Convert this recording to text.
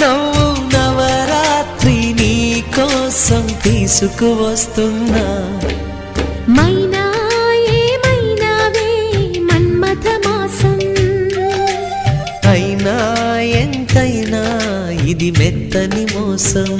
నవ్వు నవరాత్రి నీ కోసం తీసుకువస్తున్నా. మైనా ఏమైనావే మన్మథ మాసం అయినా ఎంతైనా ఇది మెత్తని మోసం.